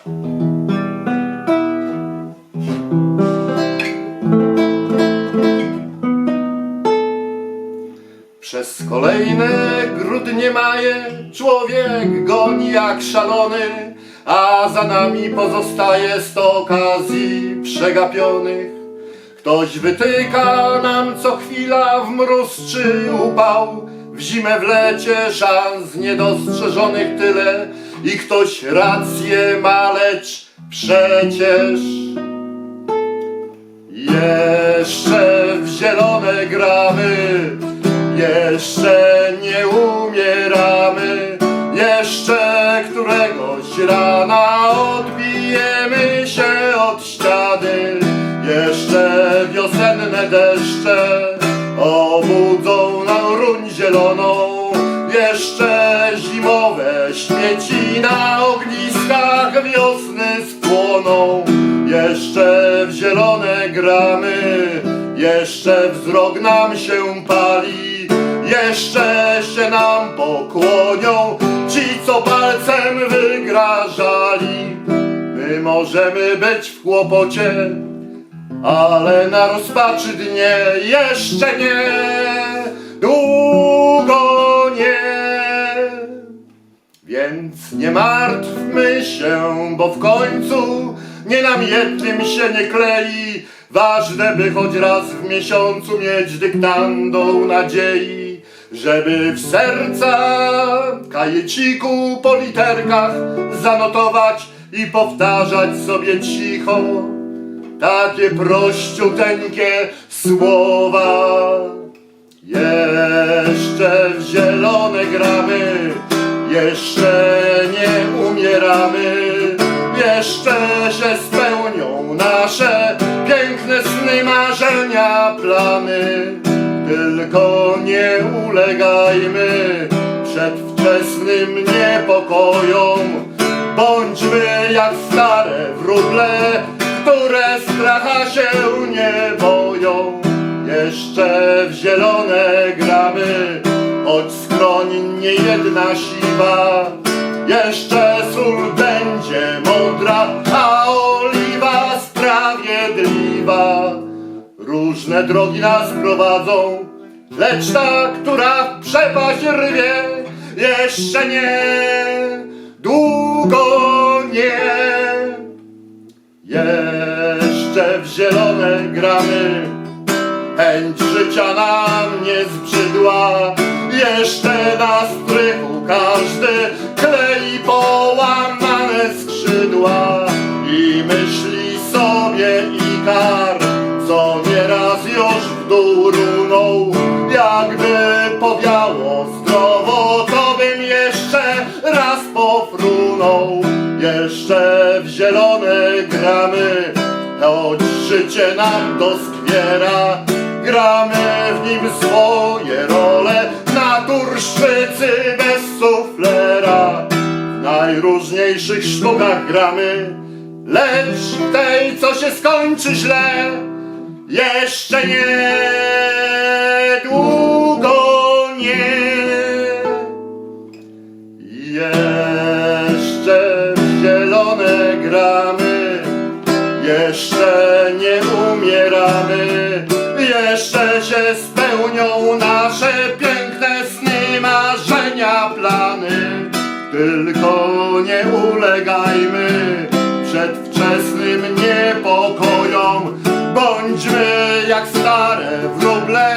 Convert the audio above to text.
Przez kolejne grudnie maje człowiek goni jak szalony, a za nami pozostaje sto okazji przegapionych. Ktoś wytyka nam co chwila w mróz czy upał, w zimę w lecie szans niedostrzeżonych tyle i ktoś rację ma, lecz przecież jeszcze w zielone gramy, jeszcze nie umieramy, jeszcze któregoś rana odbijemy się od ściany, jeszcze wiosenne deszcze zimowe śmieci na ogniskach wiosny spłoną. Jeszcze w zielone gramy, jeszcze wzrok nam się pali, jeszcze się nam pokłonią ci, co palcem wygrażali. My możemy być w kłopocie, ale na rozpaczy dnie jeszcze nie, długo Więc nie martwmy się, bo w końcu nie nam jednym się nie klei. Ważne, by choć raz w miesiącu mieć dyktandą nadziei, żeby w serca kajeciku po literkach zanotować i powtarzać sobie cicho takie prościuteńkie słowa. Jeszcze w zielone gramy, jeszcze nie umieramy, jeszcze się spełnią nasze piękne sny, marzenia, plany. Tylko nie ulegajmy przedwczesnym niepokojom, bądźmy jak stare wróble, które stracha się nie boją. Jeszcze w zielone gramy, choć nie jedna siwa. Jeszcze sól będzie mądra, a oliwa sprawiedliwa. Różne drogi nas prowadzą, lecz ta, która w przepaść rwie, jeszcze nie, długo nie. Jeszcze w zielone gramy, chęć życia nam nie zbrzydła. I myśli sobie Ikar, co nieraz już w dół runął. Jakby powiało zdrowo, to bym jeszcze raz pofrunął. Jeszcze w zielone gramy, choć życie nam doskwiera. Gramy w nim swoje role, naturszczycy bez suflera. W najróżniejszych sztukach gramy, lecz w tej, co się skończy źle, jeszcze nie, długo nie. Jeszcze w zielone gramy, jeszcze nie umieramy, jeszcze się spełnią nasze piękne sny, marzenia, plany. Tylko nie ulegajmy przedwczesnym niepokojom, bądźmy jak stare wróble,